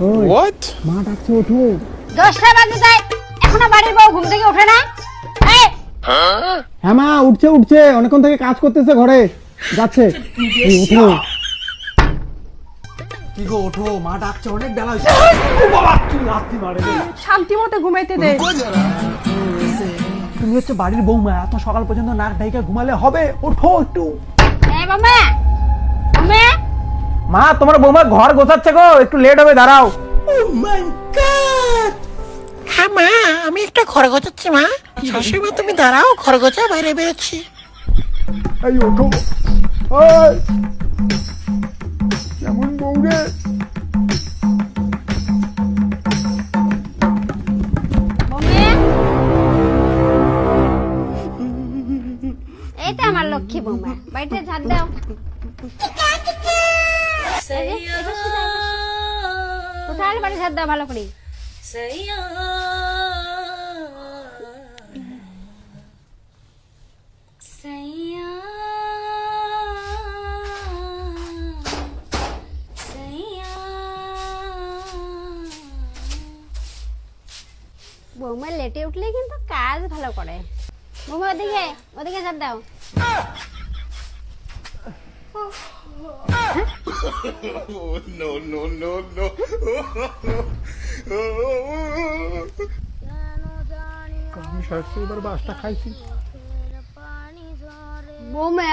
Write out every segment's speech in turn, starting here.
মা ডাকছে ওঠো। দশটা বাজে যায় এখনও বাড়ির বউ ঘুম থেকে ওঠে না? এই! হ্যাঁ মা উঠছে উঠছে। অনেকক্ষণ থেকে কাজ করতেছে ঘরে। যাচ্ছে। এই উঠো কি গো ওঠো। মা ডাকছে অনেক বেলা হয়েছে। বাবা! কি লাথি মারে শান্তি মতো ঘুমাইতে দে। তুমি হচ্ছে বাড়ির বৌমা এত সকাল পর্যন্ত নাক ডাইকা ঘুমালে হবে? ওঠো একটু। এই বাবা মা তোমার বৌমা ঘর গোছাচ্ছে গো একটু লেট হবে দাঁড়াও। হ্যাঁ মা আমি একটা ঘর গোছাচ্ছি মা। শাশুড়ি মা তুমি দাঁড়াও ঘর গোছা বাইরে বেরোচ্ছি। এই ওঠো কেমন বউ রে? মম্মি এই তো আমার লক্ষ্মী বৌমা। বাড়িতে ঝাড় দাও। কোথায় বাড়ি ঝাড় দাও ভালো করে বৌমা লেটে উঠলে কিন্তু কাজ ভালো করে। বৌমা ওদিকে ওদিকে ঝাড় দাও। No, no, no, no. আমি এবার বাসটা খাইছি। বৌমা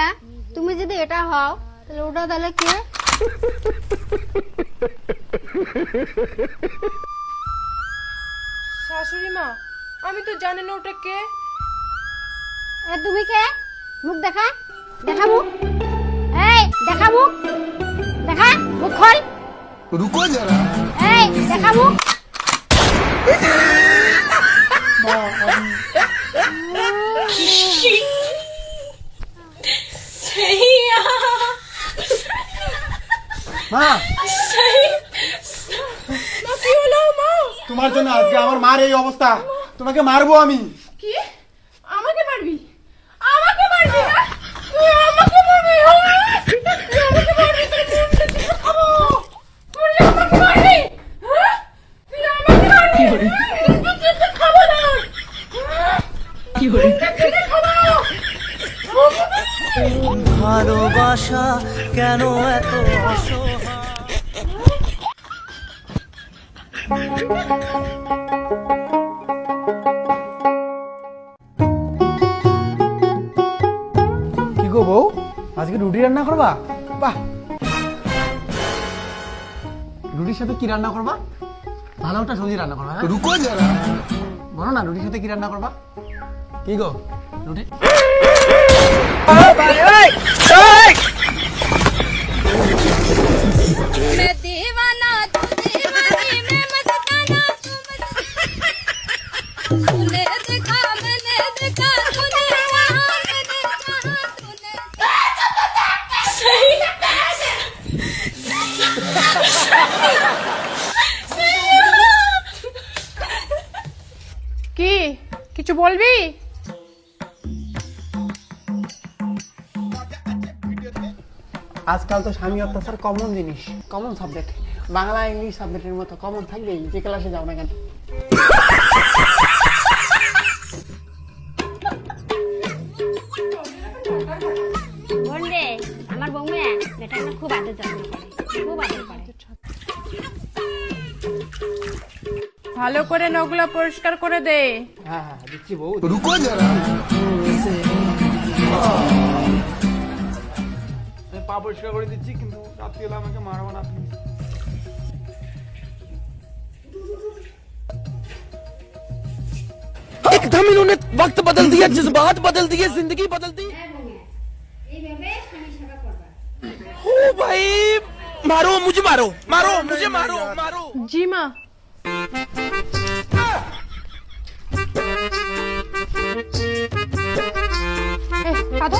তুমি যদি এটা হও তাহলে ওটা তাহলে কে? শাশুড়ি মা আমি তো জানি না ওটা কে। এ তুমি কে? মুখ দেখা দেখা মুখ এই দেখা মুখ দেখা মুখ খোল। রুকো যারা। এই দেখা মুখ তোমার জন্য আজকে আমার মার এই অবস্থা। তোমাকে মারবো আমি। কি? আশা কেন এত কি গো বউ? আজকে রুটি রান্না করবা? বাহ! রুটির সাথে কি রান্না করবা? ভালো একটা সবজি রান্না করবা হ্যাঁ? রুকো যারা। বলো না রুটির সাথে কি রান্না করবা? কি গো রুটি কিছু আজকাল তো স্বামী অত্যাচার কমন জিনিস কমন সাবজেক্ট বাংলা ইংলিশ সাবজেক্টের মতো কমন থাকবে যে ক্লাসে যাও না কেন? খুব খুব ভালো করে নগুলা পরিষ্কার করে দে। হ্যাঁ হ্যাঁ দিচ্ছি বউ। রুকো যারা পা পরিষ্কার করে দিচ্ছি কিন্তু রাত্রি হলে আমাকে মারবো না প্লিজ एकदम इन्होंने वक्त बदल दिया जज्बात बदल दिए जिंदगी बदल दी ओ भाई मारो मुझे मारो मारो मुझे मारो मारो জি মা এ, কাঁদো